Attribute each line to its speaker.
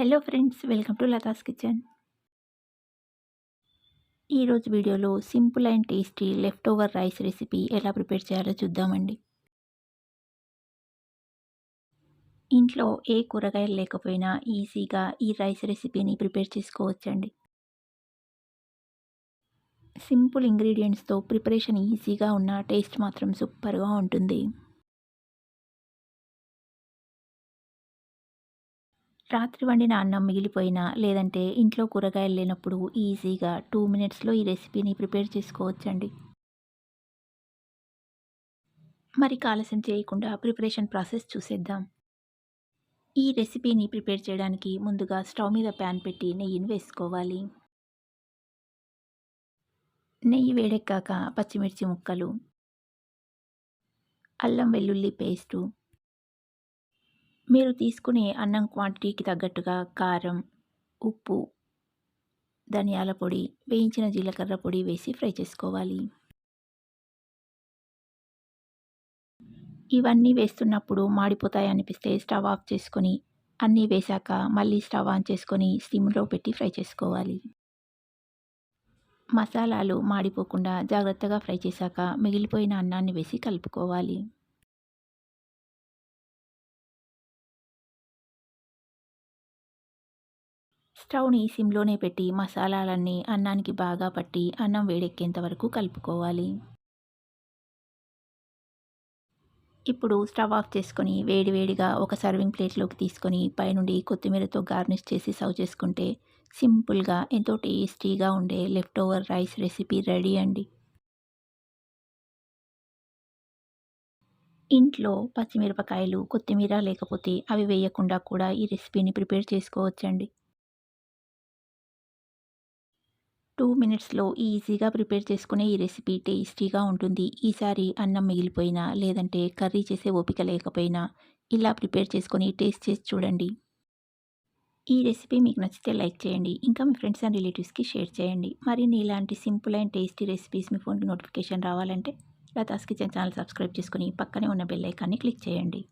Speaker 1: Hello friends welcome to Lata's kitchen. ఈరోజు వీడియోలో simple and tasty leftover rice recipe ఎలా prepare చేయాలో చూద్దామండి. ఇంట్లో ఏ కూరగాయలు లేకపోయినా ఈజీగా ఈ రైస్ రెసిపీని ప్రిపేర్ చేసుకోవచ్చండి. సింపుల్ ఇంగ్రీడియంట్స్తో ప్రిపరేషన్ ఈజీగా ఉన్న టేస్ట్ మాత్రం సూపర్గా ఉంటుంది. రాత్రి వండిన అన్నం మిగిలిపోయినా లేదంటే ఇంట్లో కూరగాయలు లేనప్పుడు ఈజీగా టూ మినిట్స్లో ఈ రెసిపీని ప్రిపేర్ చేసుకోవచ్చండి. మరి ఆలస్యం చేయకుండా ప్రిపరేషన్ ప్రాసెస్ చూసేద్దాం. ఈ రెసిపీని ప్రిపేర్ చేయడానికి ముందుగా స్టవ్ మీద ప్యాన్ పెట్టి నెయ్యిని వేసుకోవాలి. నెయ్యి వేడెక్కాక పచ్చిమిర్చి ముక్కలు అల్లం వెల్లుల్లి పేస్టు మీరు తీసుకునే అన్నం క్వాంటిటీకి తగ్గట్టుగా కారం ఉప్పు ధనియాల పొడి వేయించిన జీలకర్ర పొడి వేసి ఫ్రై చేసుకోవాలి. ఇవన్నీ వేస్తున్నప్పుడు మాడిపోతాయి అనిపిస్తే స్టవ్ ఆఫ్ చేసుకొని అన్నీ వేశాక మళ్ళీ స్టవ్ ఆన్ చేసుకొని స్టిమ్లో పెట్టి ఫ్రై చేసుకోవాలి. మసాలాలు మాడిపోకుండా జాగ్రత్తగా ఫ్రై చేశాక మిగిలిపోయిన అన్నాన్ని వేసి కలుపుకోవాలి. స్టవ్ని సిమ్లోనే పెట్టి మసాలాలన్నీ అన్నానికి బాగా పట్టి అన్నం వేడెక్కేంత వరకు కలుపుకోవాలి. ఇప్పుడు స్టవ్ ఆఫ్ చేసుకొని వేడివేడిగా ఒక సర్వింగ్ ప్లేట్లోకి తీసుకొని పైనుండి కొత్తిమీరతో గార్నిష్ చేసి సర్వ్ చేసుకుంటే సింపుల్గా ఎంతో టేస్టీగా ఉండే left over rice recipe ready అండి. ఇంట్లో పచ్చిమిరపకాయలు కొత్తిమీర లేకపోతే అవి వేయకుండా కూడా ఈ రెసిపీని ప్రిపేర్ చేసుకోవచ్చండి. టూ మినిట్స్లో ఈజీగా ప్రిపేర్ చేసుకునే ఈ రెసిపీ టేస్టీగా ఉంటుంది. ఈసారి అన్నం మిగిలిపోయినా లేదంటే కర్రీ చేసే ఓపిక లేకపోయినా ఇలా ప్రిపేర్ చేసుకొని టేస్ట్ చేసి చూడండి. ఈ రెసిపీ మీకు నచ్చితే లైక్ చేయండి. ఇంకా మీ ఫ్రెండ్స్ అండ్ రిలేటివ్స్కి షేర్ చేయండి. మరిన్ని ఇలాంటి సింపుల్ అండ్ టేస్టీ రెసిపీస్ మీ ఫోన్కి నోటిఫికేషన్ రావాలంటే లతాస్ కిచెన్ ఛానల్ సబ్స్క్రైబ్ చేసుకుని పక్కనే ఉన్న బెల్ ఐకాన్ని క్లిక్ చేయండి.